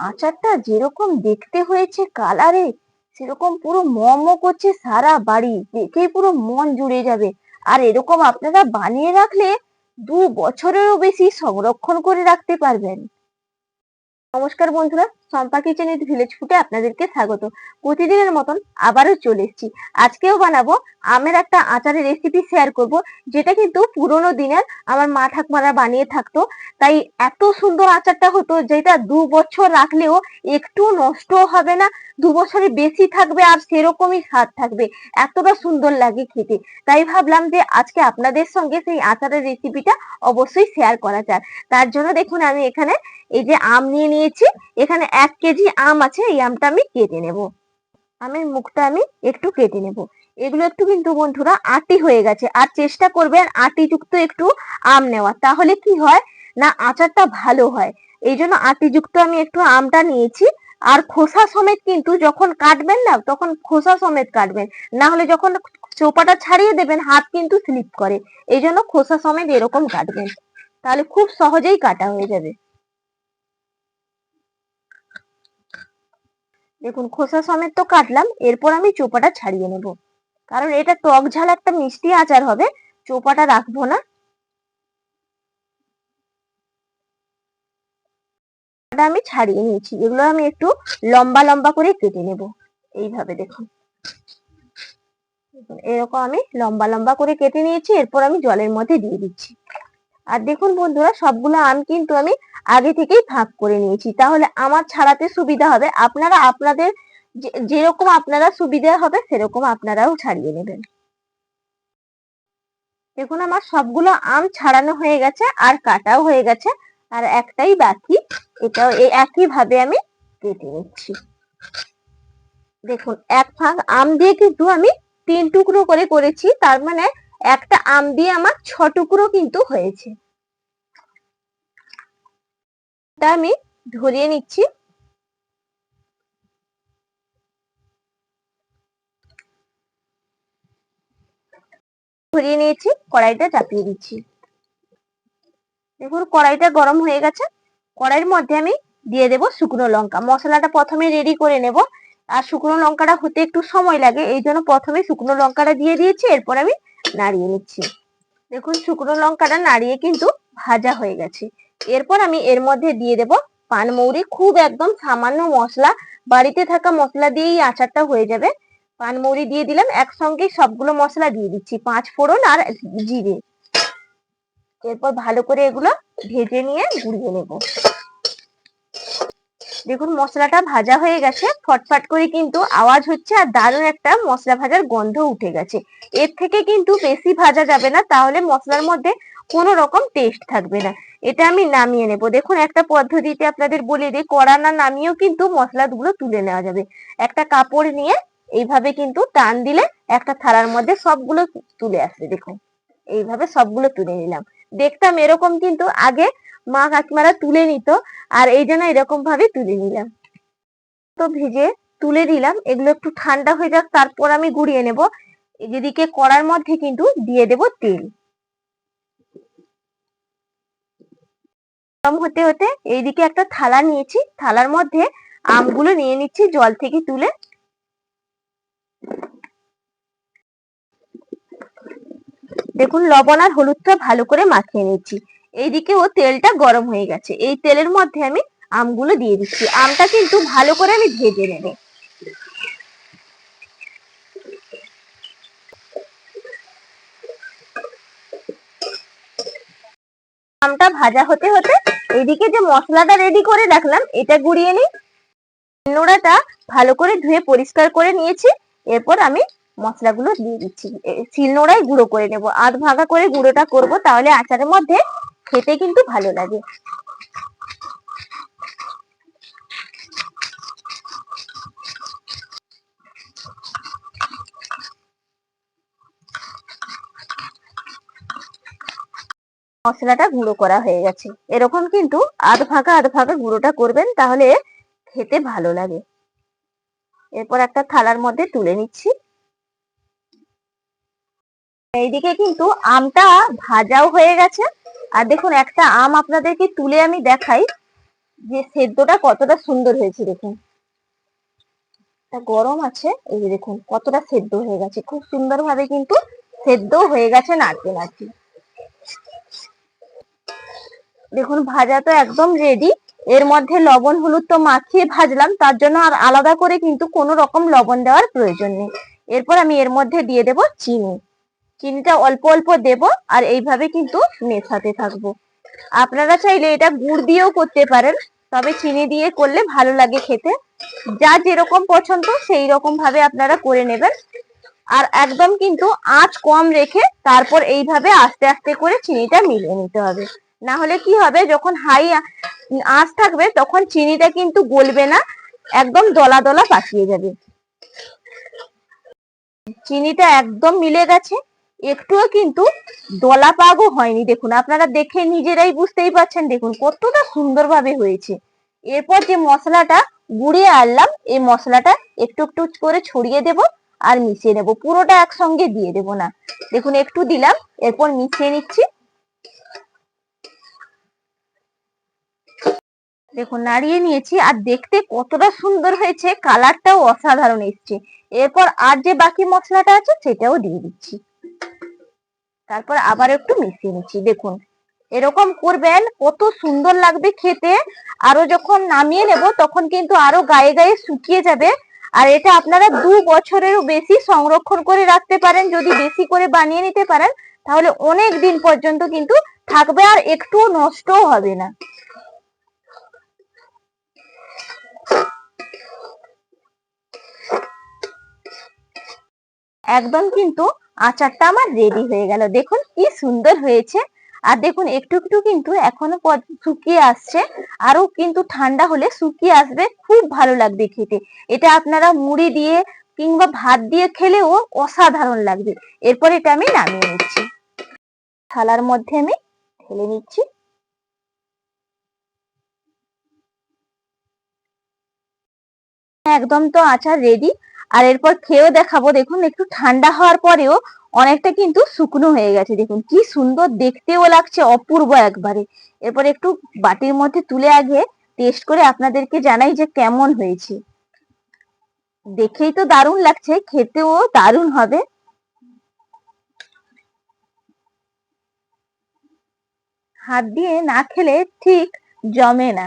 আচারটা যেরকম দেখতে হয়েছে কালারে সেরকম পুরো মম করছে সারা বাড়ি। দেখেই পুরো মন জুড়ে যাবে। আর এরকম আপনারা বানিয়ে রাখলে দু বছরেরও বেশি সংরক্ষণ করে রাখতে পারবেন। নমস্কার বন্ধুরা। সম্পা কিচেন উইথ ভিলেজ ফুটে আপনাদেরকে স্বাগত। প্রতিদিনের মতন আবারও চলে এসেছি। আজকেও বানাবো আমের একটা আচারের রেসিপি শেয়ার করব, যেটা কিন্তু পুরোনো দিনের আমার মা ঠাকুমারা বানিয়ে থাকতো। তাই এত সুন্দর আচারটা হতো যেটা দু বছর রাখলেও একটু নষ্ট হবে না, দু বছরের বেশি থাকবে আর সেরকমই স্বাদ থাকবে। এতটা সুন্দর লাগে খেতে। তাই ভাবলাম যে আজকে আপনাদের সঙ্গে সেই আচারের রেসিপিটা অবশ্যই শেয়ার করা যায় তার জন্য দেখুন আমি এখানে এই যে আম নিয়ে নিয়েছি। এখানে এক কেজি আম আছে, এই আমটা আমি কেটে নেব। আমের মুখটা আমি একটু কেটে নেব। এগুলো একটু কিন্তু বন্ধুরা আটি হয়ে গেছে। আর চেষ্টা করবেন আটি যুক্ত একটু আম নেওয়া তাহলে কি হয়? না, আচারটা ভালো হয়। এই জন্য আটি যুক্ত আমি একটু আমটা নিয়েছি। আর খোসা সমেত কিন্তু যখন কাটবেন না, তখন খোসা সমেত কাটবেন। না হলে যখন চোপাটা ছাড়িয়ে দেবেন, হাত কিন্তু স্লিপ করে। এই জন্য খোসা সমেত এরকম কাটবেন। তাহলে খুব সহজেই কাটা হয়ে যাবে। দেখুন, খোসা সমেত তো কাটলাম, এরপর আমি চোপাটা ছাড়িয়ে নেব। কারণ এটা টক ঝাল একটা মিষ্টি আচার হবে, চোপাটা রাখব না। আমি ছাড়িয়ে নিয়েছি, এগুলো আমি একটু লম্বা লম্বা করে কেটে নেব। এইভাবে দেখুন, এরকম আমি লম্বা লম্বা করে কেটে নিয়েছি, এরপর আমি জলের মধ্যে দিয়ে দিচ্ছি। আর দেখুন বন্ধুরা, সবগুলো আম কিন্তু আমি আগে থেকেই ভাগ করে নিয়েছি। তাহলে আমার ছাড়াতে সুবিধা হবে। আপনারা আপনাদের যেরকম আপনারা সুবিধা হবে, সেরকম আপনারাও ছাড়িয়ে নেবেন। দেখুন আমার সবগুলো আম ছাড়ানো হয়ে গেছে আর কাটাও হয়ে গেছে। আর একটাই বাকি, এটাও এই একই ভাবে আমি কেটে নিচ্ছি। দেখুন, এক ফাঁক আম দিয়ে কিন্তু আমি তিন টুকরো করে করেছি। তার মানে একটা আম দিয়ে আমার ছ টুকরো কিন্তু হয়েছে। আমি ধরিয়ে নিচ্ছি। নিয়েছি, কড়াইটা চাপিয়ে দিচ্ছি। দেখুন, কড়াইটা গরম হয়ে গেছে। কড়াইয়ের মধ্যে আমি দিয়ে দেব শুকনো লঙ্কা। মশলাটা প্রথমে রেডি করে নেব। আর শুকনো লঙ্কাটা হতে একটু সময় লাগে। এই জন্য প্রথমে শুকনো লঙ্কাটা দিয়ে দিয়েছি, এরপর আমি নাড়িয়ে নিচ্ছি। দেখুন, শুকনো লঙ্কাটা নাড়িয়ে কিন্তু ভাজা হয়ে গেছে। এরপর আমি এর মধ্যে দিয়ে দেব পানমৌরি খুব একদম সামান্য মশলা, বাড়িতে থাকা মশলা দিয়েই আচারটা হয়ে যাবে। পানমৌরি দিয়ে দিলাম, একসঙ্গে সবগুলো মশলা দিয়ে দিচ্ছি, পাঁচ ফোড়ন আর জিরে। এরপর ভালো করে এগুলো ভেজে নিয়ে গুঁড়িয়ে নেব। দেখুন, মশলাটা ভাজা হয়ে গেছে, ফটফট করে কিন্তু আওয়াজ হচ্ছে আর দারুণ একটা মশলা ভাজার গন্ধ উঠে গেছে। এর থেকে কিন্তু বেশি ভাজা যাবে না, তাহলে মশলার মধ্যে কোনো রকম টেস্ট থাকবে না। এটা আমি নামিয়ে নেব। দেখুন, একটা পদ্ধতিতে আপনাদের বলে দিই, কড়া না নামিয়েও কিন্তু মশলাগুলো তুলে নেওয়া যাবে। একটা কাপড় নিয়ে এইভাবে কিন্তু টান দিলে একটা থালার মধ্যে সবগুলো তুলে আসবে। দেখুন, এইভাবে সবগুলো তুলে নিলাম। দেখতাম এরকম কিন্তু আগে মা কাকিমারা তুলে নিত আর এই জন্য এরকম ভাবে তুলে নিলাম। তো ভেজে তুলে দিলাম এগুলো একটু ঠান্ডা হয়ে যাক, তারপর আমি গুড়িয়ে নেব। এদিকে কড়ার মধ্যে কিন্তু দিয়ে দেব তেল। গরম হতে হতে এইদিকে একটা থালা নিয়েছি, থালার মধ্যে আমগুলো নিয়ে নিচ্ছি, জল থেকে তুলে। দেখুন, লবণ আর হলুদটা ভালো করে মাখিয়ে নিচ্ছি। এইদিকে ও তেলটা গরম হয়ে গেছে। এই তেলের মধ্যে আমি আমগুলো দিয়ে দিচ্ছি। আমটা কিন্তু ভালো করে আমি ভেজে নেব। আমটা ভাজা হতে হতে এইদিকে যে মশলাটা রেডি করে রাখলাম, এটা গুঁড়িয়ে নিই। নোড়াটা ভালো করে ধুয়ে পরিষ্কার করে নিয়েছি। এরপর আমি মশলাগুলো দিয়ে দিচ্ছি। শিলনোড়ায় গুঁড়ো করে নেব। আধ ভাগা করে গুঁড়োটা করব, তাহলে আচারের মধ্যে খেতে কিন্তু ভালো লাগে। মশলাটা গুঁড়ো করা হয়ে গেছে। এরকম কিন্তু আধ ভাগা আধ ভাগা গুঁড়োটা করবেন, তাহলে খেতে ভালো লাগে। এরপর একটা থালার মধ্যে তুলে নিচ্ছি। এইদিকে কিন্তু আমটা ভাজাও হয়ে গেছে। আর দেখুন, একটা আম আপনাদেরকে তুলে আমি দেখাই যে সেদ্ধটা কতটা সুন্দর হয়েছে, দেখুন। গরম আছে, এই যে দেখুন, কতটা সেদ্ধ হয়ে গেছে। খুব সুন্দর ভাবে কিন্তু সেদ্ধ হয়ে গেছে নাড়তে নাড়তে দেখুন, ভাজা তো একদম রেডি এর মধ্যে লবণ, হলুদ তো মাখিয়ে ভাজলাম, তার জন্য আর আলাদা করে কিন্তু কোনো রকম লবণ দেওয়ার প্রয়োজন নেই। এরপর আমি এর মধ্যে দিয়ে দেব চিনি। চিনিটা অল্প অল্প দেব আর এইভাবে কিন্তু মেশাতে থাকব। আপনারা চাইলে এটা গুড় দিয়েও করতে পারেন, তবে চিনি দিয়ে করলে ভালো লাগে খেতে। যা যেরকম পছন্দ সেই রকম ভাবে আপনারা করে নেবেন। আর একদম কিন্তু আঁচ কম রেখে তারপর এইভাবে আস্তে আস্তে করে চিনিটা মিলিয়ে নিতে হবে। না হলে কি হবে, যখন হাই আঁচ থাকবে তখন চিনিটা কিন্তু গলবে না, একদম দলা দলা পাকিয়ে যাবে। চিনিটা একদম মিলে গেছে। একটুও কিন্তু দলা পাগও হয়নি। দেখুন, আপনারা দেখে নিজেরাই বুঝতেই পারছেন, দেখুন, কতটা সুন্দরভাবে হয়েছে। এরপর যে মশলাটা গুঁড়িয়ে আনলাম, এই মশলাটা একটু একটু করে ছড়িয়ে দেব আর মিশিয়ে নেব। পুরোটা একসঙ্গে দিয়ে দেব না। দেখুন, একটু দিলাম, এরপর মিশিয়ে নিচ্ছি। দেখুন, নাড়িয়ে নিয়েছি আর দেখতে কতটা সুন্দর হয়েছে, কালারটাও অসাধারণ এসছে। এরপর আর যে বাকি মশলাটা আছে, সেটাও দিয়ে দিচ্ছি। তারপর আবার একটু মিশিয়ে নিচ্ছি, দেখুন। এরকম করবেন, কত সুন্দর লাগবে খেতে। আরও যখন নামিয়ে নেব, তখন কিন্তু আরও গায়ে গায়ে শুকিয়ে যাবে। আর এটা আপনারা দু বছরেরও বেশি সংরক্ষণ করে রাখতে পারেন, যদি বেশি করে বানিয়ে নিতে পারেন, তাহলে অনেক দিন পর্যন্ত কিন্তু থাকবে আর একটু নষ্টও হবে না। একদম কিন্তু আচারটা আমার রেডি হয়ে গেল। দেখুন কি সুন্দর হয়েছে। আর দেখুন, একটু একটু কিন্তু এখনও শুকিয়ে আসছে। আরও কিন্তু ঠান্ডা হলে শুকিয়ে আসবে। খুব ভালো লাগবে খেতে। এটা আপনারা মুড়ি দিয়ে কিংবা ভাত দিয়ে খেলেও অসাধারণ লাগবে। এরপর এটা আমি নামিয়ে নিচ্ছি। থালার মধ্যে আমি ঢেলে নিচ্ছি। একদম তো আচার রেডি আর এরপর খেয়েও দেখাবো, দেখুন, একটু ঠান্ডা হওয়ার পরেও অনেকটা কিন্তু শুকনো হয়ে গেছে, দেখুন, কি সুন্দর দেখতেও লাগছে, অপূর্ব একবারে। এরপর একটু বাটির মধ্যে তুলে আগে টেস্ট করে আপনাদেরকে জানাই যে কেমন হয়েছে। দেখেই তো দারুণ লাগছে, খেতেও দারুণ হবে। হাত দিয়ে না খেলে ঠিক জমে না।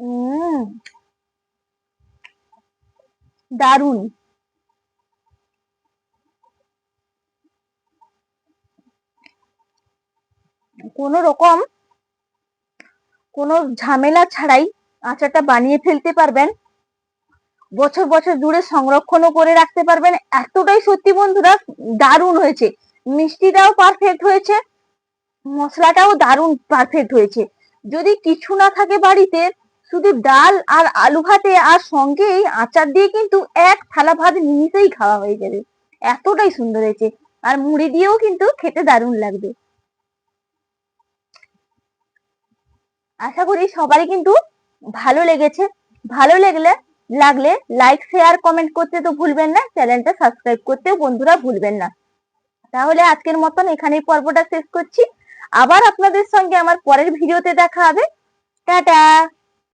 উম দারুণ। কোন রকম কোনো ঝামেলা ছাড়াই আচারটা বানিয়ে ফেলতে পারবেন। বছর বছর জুড়ে সংরক্ষণও করে রাখতে পারবেন। এতটাই সত্যি বন্ধুরা, দারুণ হয়েছে। মিষ্টিটাও পারফেক্ট হয়েছে, মশলাটাও দারুণ পারফেক্ট হয়েছে। যদি কিছু না থাকে বাড়িতে শুধু ডাল আর আলু ভাতে আর সঙ্গে আচার দিয়ে কিন্তু এক থালা ভাত নিমিষেই খাওয়া হয়ে যাবে। এতটাই সুন্দর হয়েছে। আর মুড়ি দিয়েও কিন্তু খেতে দারুণ লাগবে। আশা করি সবারই কিন্তু ভালো লেগেছে। ভালো লাগলে লাগলে লাইক শেয়ার কমেন্ট করতে তো ভুলবেন না। চ্যানেলটা সাবস্ক্রাইব করতেও বন্ধুরা ভুলবেন না। তাহলে আজকের মতন এখানেই পর্বটা শেষ করছি। আবার আপনাদের সঙ্গে আমার পরের ভিডিওতে দেখা হবে। টাটা!